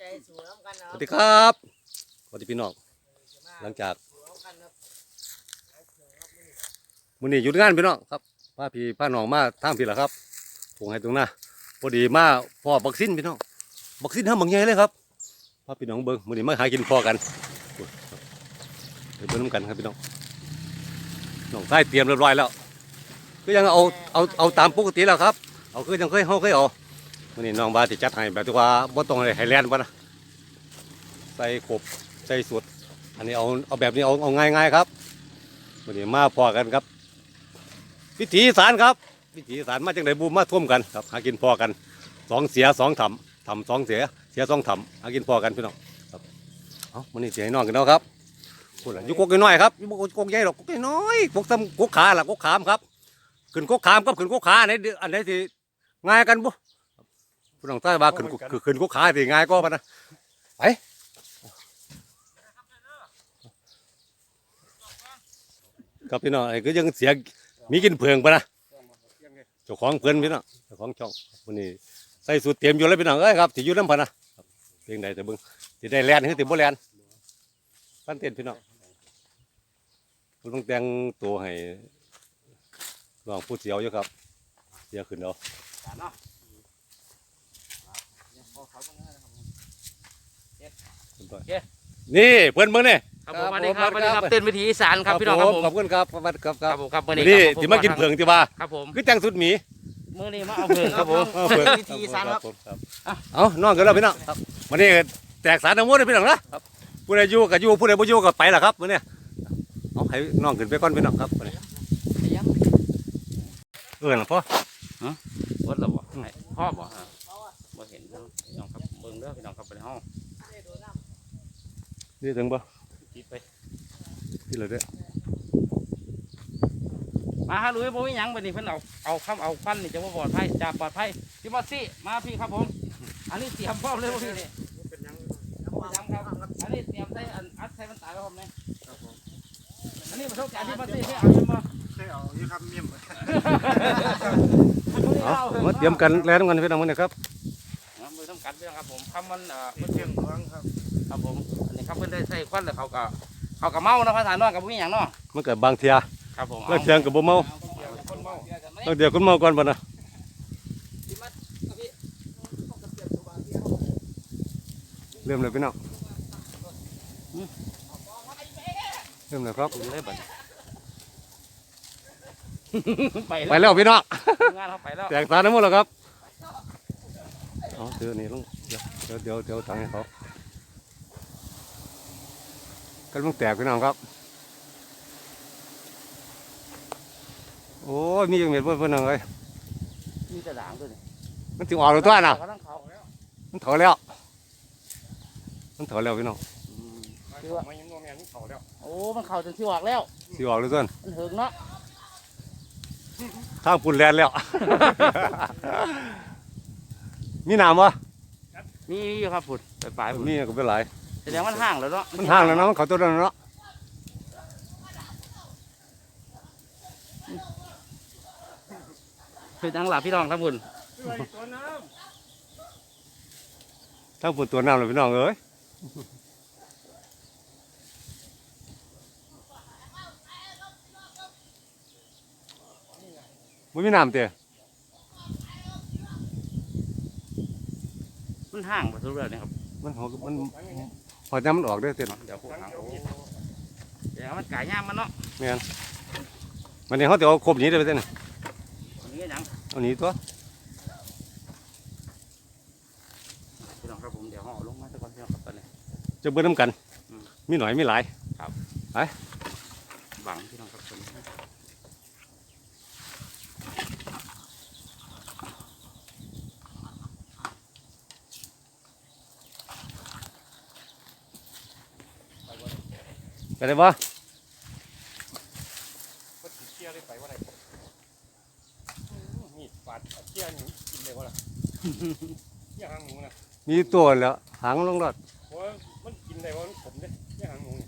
ใจสู่น้ำกันนะสวัสดีครับสวัสดีพี่น้องหลังจากมื้อนี้หยุดงานพี่น้องครับพาพี่พาน้องมาทางพี่ละครับถงให้ตรงหน้าพอดีมาพ่อบักซินพี่น้องบักซินทำบางใหญ่เลยครับพาพี่น้องเบิ่งมื้อนี้มาหากินพอกันเดี๋ยวเบิ่งน้ำกันครับพี่น้องน้องใต้เตรียมเรียบร้อยแล้ว ก็ยังเอาเอาเอาตามปกติแล้วครับ เอาคือยังเคยเฮาเคยเอา มื้อนี้น้องบาสิจัดให้แบบที่ว่าบ่ต้องให้แลนด์บ่นะใส่ขบใส่สุด อันนี้เอาเอาแบบนี้เอาเอาง่ายๆครับวันนี้มาพอกันครับ วิถีสารครับ วิถีสารมาจากไหนบูมมาท่วมกันครับหากินพอกันสองเสียสองทำทำสองเสียเสียสองทำหากินพอกันพี่น้องครับเอาวันนี้เสียน้องกันเนาะครับพูดละยุกกน้อยครับยุกกกใหญ่หรอกกกน้อยๆกกตำกกขาล่ะกกขามครับขึ้นกกขามกับขึ้นกกขาอันไหนอันไหนที่ง่ายกันบุ พี่น้องใต้ว่าขึ้นกกขึ้นกกขาที่ง่ายก็ปะนะไปครับพี่น้องไอ้ก็ยังเสียมีกินเผืองปะนะเจ้าของเพื่อนพี่น้องเจ้าของช่องวันนี้ใส่สูตรเตรียมอยู่แล้วพี่น้องเอ้ยครับที่อยู่น้ำพันนะครับเพียงใดแต่เบิ่งที่ได้แลนหรือที่บ่แลนพันเต้นพี่น้องเราต้องแต่งตัวให้ลองพูดเสียวอยู่ครับเสียขึ้นเอา นี่เพื่อนเบิ่งนี่ครับผมสวัสดีครับคสรับวัสดีครับเต้นวิถีอีสานครับพี่น้องครับผมขอบคุณครับขอบคุณครับคครัรับบผมครับวันนี่นี้ที่มากินเผืองที่ว่าครับผมคือแต่งสุดหมีมื้อนี้มาเอาเพิงครับผมเออเผืองวิถีอีสานครับผมครับเอาน้องกันแล้วพี่น้องครับวันนี้แตกสารทั้งหมดเลยพี่น้องนะครับผู้ใดอยู่กับอยู่ผู้ใดบ่อยู่กับไปละครับมื้อนี้เอาให้น้องขึ้นไปก่อนพี่น้องครับมื้อนี้เออล่ะพ่อวัดหรอบ่ให้พ่อบ่ฮะบ่เห็นเด้อพี่น้องครับเบิ่งเด้อพี่น้องครับไปในห้อง นี่ถึงบ่จิบไปที่เลยเด้อมาฮะลุยบ่มีหยังบัดนี้เพิ่นเอาเอาคำเอาฟันนี่จะบ่ปลอดภัยจะปลอดภัยพี่มอสซี่มาพี่ครับผม อันนี้เตรียมพร้อมเลยบ่พี่นี่เป็นหยังครับอันนี้เตรียมใส่อันอัดใส่มันตายแล้วผมเนี่ยอันนี้ประสบการณ์ที่มอสซี่ให้เอาอยู่บ่เคยเอาอยู่ครับเมี่ยมเอามาเตรียมกันแล้วกันพี่น้องมื้อนี้ครับนะมือต้องกัดพี่น้องครับผมคำมันเอ่อที่เที่ยงหลวงครับ ครับผมอันนี้ครับเพิ่นได้ใส่ควันแล้วเขาก็เขาก็เมาเนาะภาษาน้อยกับมีหยังเนาะมันก็บางเที่ยครับผมแล้วเที่ยงก็บ่เมาคนเมาเอาเดี๋ยวคุณเมาก่อนบ่นะเริ่มเลยพี่น้องเริ่มเลยครับเลยบัดไปไปแล้วแล้วพี่น้องงานเขาไปแล้วแตกสารทั้งหมดแล้วครับเอาเดี๋ยวนี่ลงเดี๋ยวเดี๋ยวเดี๋ยวถังให้เขา กำลังแตกพี่น้องครับ โอ้ยมีอย่างเม็ดเพื่อนเพื่อนเลยมีแต่ด่างด้วยนี่มันถึงออกหรือตัวน่ะเขาทั้งเขามันถอยแล้วมันถอยแล้วพี่น้องคือว่ามันยังงงแงนี่เขาแล้วโอ้มันเข่าจนที่ออกแล้วสิออกหรือตัวมันเหิงเนาะทางปุ่นแลนแล้วมีน้ำวะมีอยู่ครับผุดไปปลายๆพุ่นมีก็เป็นไร แสดงมันห่างแล้วเนาะมันห่างแล้วเนาะมันเขาตัวนั้นเนาะคือจังหลับพี่น้องครับคุณตัวน้ทางปุ่นตัวน้ำเลยพี่น้องเอ้ยมันมีน้ำเตะมันห่างไปทุกเรื่องนี่ครับ มันหัวมัน พอจำมันออกเด้อเต้นเดี๋ยวพวกห่างโอ้เดี๋ยวมันกายย่ามมันเนาะมันนี่เขาจะเอาครบหนี้ได้ไปเต้นอันนี้หยังเอาหนีตัวพี่น้องครับผมเดี๋ยวห่อาลงมาสักวันพี่น้องครับตอนนี้ จะเบิ่งน้ำกัน อืม มีหน่อยมีหลาย บังพี่น้องครับผม ไปได้บ่ำก็ติดเที่ยวได้ไปว่าไรนี่ปาดเที่ยวนี่กินได้ว่าล่ะเที่ยวหางหมูนะมีตัวแล้วหางลงรอดเพราะมันกินได้ว่ามันขมเด้เที่ยวหางหมูนี่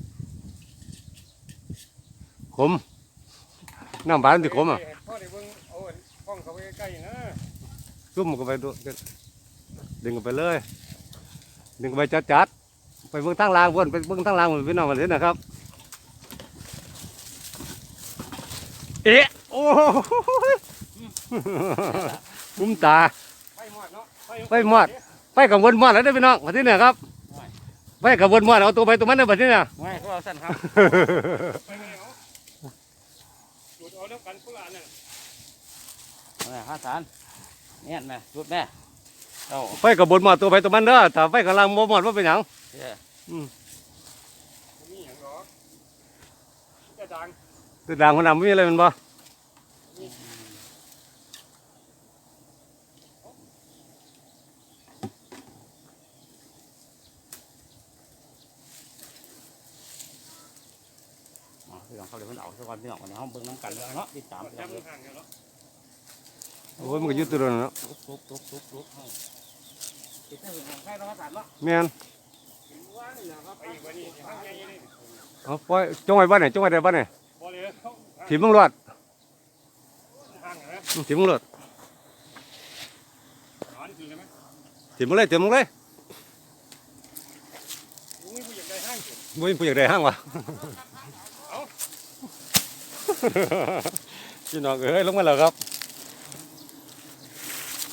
ขมน้ำบานที่ขมอะพ่อได้เบิ่งเอากล้องเขาไปใกล้ๆนะซุ่มมันก็ไปดูดึงกันไปเลยดึงไปจัดจัดๆไปเบื้องทางล่างเพื่อนไปเบื้องทางล่างเหมือนพี่น้องกันเลยนะครับ เอ๊ะโอ้ยคุ้มตาไฟหมดเนาะไฟหมดไปกับวนมอดแล้วได้อพี่น้องมาที่เนี่ยครับไปกับวนมอดเอาตัวไปตัวมันได้อบัดนี้เนี่ยไม่ก็เอาสั้นครับไปไงเอาจุดเอาแล้วกันคนละอันน่ะไม่ห้าสารเนี่ยแม่รุดแม่เอาไปกับบนมอดตัวไปตัวมันเด้อถ้าไปกับลังบ่มอดว่าเป็นหยังเด้อบ่มีหยังหรอกจะดัง ตัวด่างคนนำไม่มีอะไรมันบ่พี่น้องเขาเลยเพิ่นเอาสักวันพี่น้องวันนี้ห้องเบิ่งน้ำกันแล้วเนาะติดตามพี่น้องเลยโอ้ยมันก็ยุติธรรมเนาะลุกลุกลุกลุกลุกให้ติดได้งของใครต้องมาตัดเนาะแม่นว่านี่นะครับไปอีกวันนี้ห่างใหญ่เอาปล่อยจงไว้บ้านไหนจงไว้ได้บ้านไหน ถิ่มมึงรอดห่างนะอืมถิ่มมึงรอดนอนคือเลยไหมถิ่มมึงเลยถิ่มมึงเลยลุงนี่ผู้ใหญ่ได้ห้างสุดบ่มีผู้อยากได้ห้างวะเอาพี่น้องเอ้ยลงมาแล้วครับ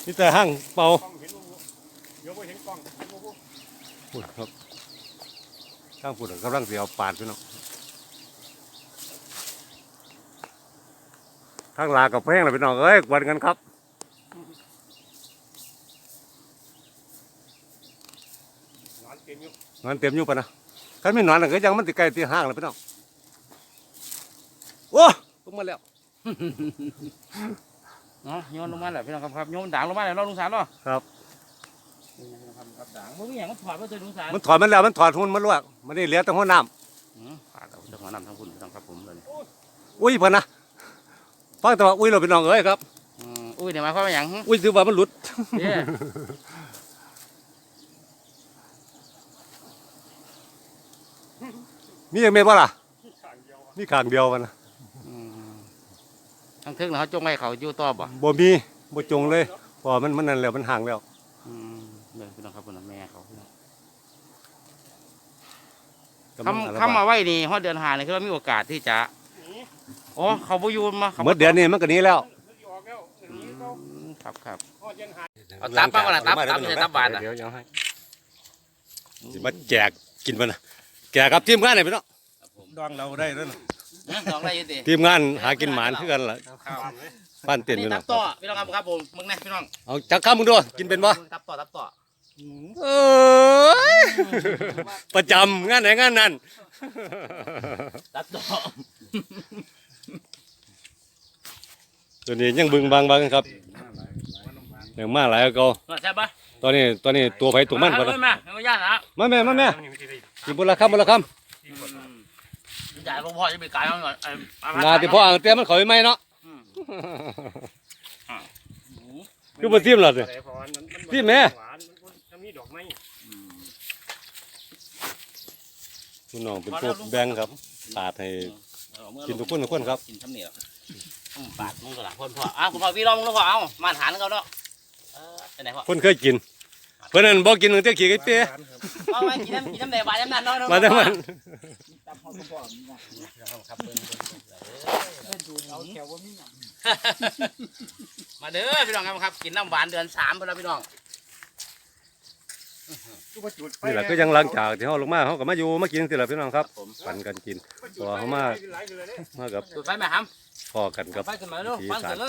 นี่แต่ห้างเป่ากล้องเห็นบ่เดี๋ยวบ่เห็นกล้องเห็นบ่บ่พูดครับข้างพูดกำลังเสียวปาดพี่น้อง ข้างลากับแพงเลยพี่น้องเอ้ยกวนกันครับนอนเต็มอยู่นอนเต็มอยู่ปะนะคันไม่นอนก็ยังมันติดไกลตีห้างเลยพี่น้องโอ้ลงมาแล้วเนาะโยนลงมาแล้วพี่น้องครับครับโยนด่างลงมาแล้วเนาะลุงสารเนาะครับนี่นะครับครับด่างมึงมีอย่างมันถอดมาตัวลุงสารมันถอดมันแล้วมันถอดหุ่นมันลวกมันนี่เหลือแต่หัวน้อืมขาดเอาจังหวะนั้นทั้งคุณพี่น้องครับผมเลยำอุ้ยพะนะ ฟังแต่ว่าอุ้ยเราพี่น้องเอ้ยครับอืมอุ้ยเดี๋ยวหมายความว่าอย่างหึอุ้ยถือว่ามันหลุด เด้อมีอย่างเมนบ่ล่ะข้างเดียวอะมีข้างเดียวมันนะอืมทั้งทึกนะเขาจงไว้เขาอยู่ต่อบ่บ่มีบ่จงเลยเพอมันมันนั่นแล้วมันห่างแล้ว อืมเด้อพี่น้องครับพี่น้องแม่เขาพี่น้องกำลังอาละคำวาคำมาดไว้นี่ฮอดเดือนหานี่คือว่ามีโอกาสที่จะหนี อ๋อเขาบ่อยู่มาขาเมื่อเดือนนี้มันก็หนี้แล้วมันสิออกแล้วหอืนีเขามครับครับฮอดยันหายเอาตับมาก่อนนะตับตับไม่ใช่ตับบานนะ เดี๋ยวยังให้สิมาแจกกินมันนะแจกกับทีมงานไหนพี่น้องดองเราได้แล้วนะนะลองได้อยินดิทีมงานหากินหมานคือกันล่ะครับปั้นเต้นนี่พี่น้ตัองบต่อพี่น้องครับครับผมมึงนะพี่น้องเอาจักข้ามมึงด้วยกินเป็นบ่มึงตับต่อตับต่อเอ้ยประจำงานไหนงานนั้นตับต่อ ตัวนี้ยังบึงบางบางครับยังมาหลายกว่าเก็มาแซ่บปะตอนนี้ตอนนี้ตัวไผตัวมันมาก่อนเลยมาไม่ยากนะมาแม่มาแม่นี่มันสิได้กินบุละคำบุละคจ่ายหลวงพ่อจะไปกายมันก่อนเอ้ยเอมำนาที่พ่ออ่างเตี้ยมันเขาไม่ไหมเนาะอืมคือบ่ซิมหรอสิแต่พอมันมันพี่แม่หวานมันจะมีดอกไม้อืมคุณน้องเป็นพวกแบงค์ครับปาดให้เอาเมื่อกินทุกคนทุกคนครับกินทำเนียบอืม ปาดมึงก็หลังคนพ่ออ้าวคุณพ่อพี่ลองมึงแล้วพ่อเอามาฐานเขาเนาะเออไปไหนพ่อคนเคยกิน เพื่อนนั้นบ่กินตั้งแต่ขี้ไก่เปี้ยเอาไปกินน้ำกินน้ำแดงบาดน้ำนั่นเนาะมาแต่มันครับเบิ่งเบิ่งเบิ่งเออมาเด้อพี่น้องครับครับ กินน้ำหวานเดือนสามเพื่อนพี่น้องทุกจุดนี่แหละก็ยังหลังจากที่เฮาลงมาเฮาก็มาอยู่มากินสิล่ะพี่น้องครับ ปันกันกิน ตัวเขามา มากับจุดไฟไหมครับ พ่อกันกับไฟขึ้นมาเนาะฟังเสร็จแล้ว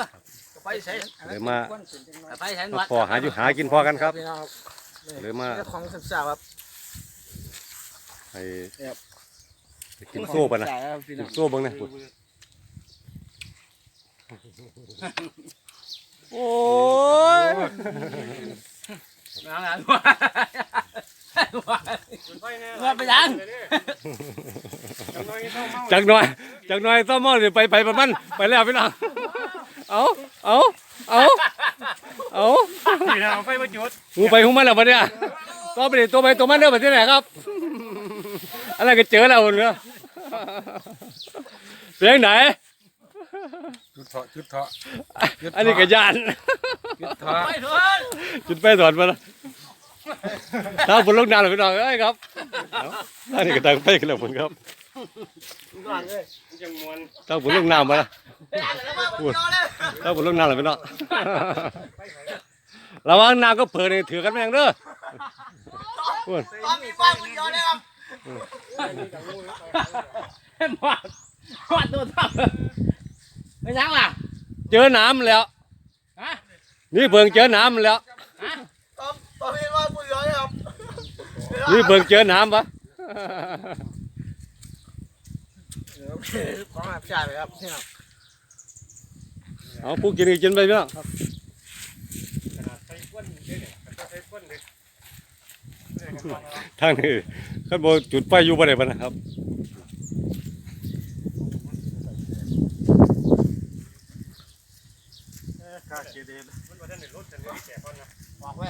ไฟใช้เลยมาไฟใช้หนมาวดพอหาอยู่หากินพอกันครับพี่น้องเลยมาของสิบสาวครับให้ให้กินโซ่ปะนะสาวครับพี่กิน้อนงโซ่เบิ่งนะโอ้ยงานงาน ว่าไปยังจักหน่อยจักหน่อยต้อมอสิไปไปประมาณไปแล้วพี่น้องเอาเอาเอาเอานี่นะเอาไฟมาจุดหูไปหูมาแล้วปะเนี่ยตัวไปดิตัวไปตัวมันเด้อปะที่ไหนครับอะไรก็เจอแล้วเนอะเสียงไหนจุดเถาะจุดเถาะอันนี้กระยานจุดเถาะไปเถอะจุดไปสอนมาละ ทางฝนลงน้ำเลยพี่น้องเอ้ยครับเอาอันนี้ก็ตังไปกันแล้วผมครับก่อนเลยจังมวนทางฝนลงน้ำมาแล้วแล้วมาผมยอเลยทางฝนลงน้ำเลยพี่น้องระวังน้ำก็เผลอเนี่ยถือกันแม่งเด้อพูดตอนมีฟังผมยอเลยครับหมดหมดตัวทับไม่ยังล่ะเจอน้ำแล้วฮะนี่เบิ่งเจอน้ำแล้ว ฮะ ตอนตอนมีฟังผมยอเลยครับ นี่เบิ่งเจอน้ำปะของอาบชาเลยครับนี่ครับเอาผู้กินก็กินไปพี่น้องขนาดใส่ก้นเด้เนี่ยขนาดใส่ก้นเลยเนี่ยกันก่อนนะทางนี้ขั้นบนจุดไฟอยู่บ่ได้ปะนะครับเออกาเกเดนมันว่าท่านในรถแต่ไม่ได้แก่ก่อนนะบอกไว้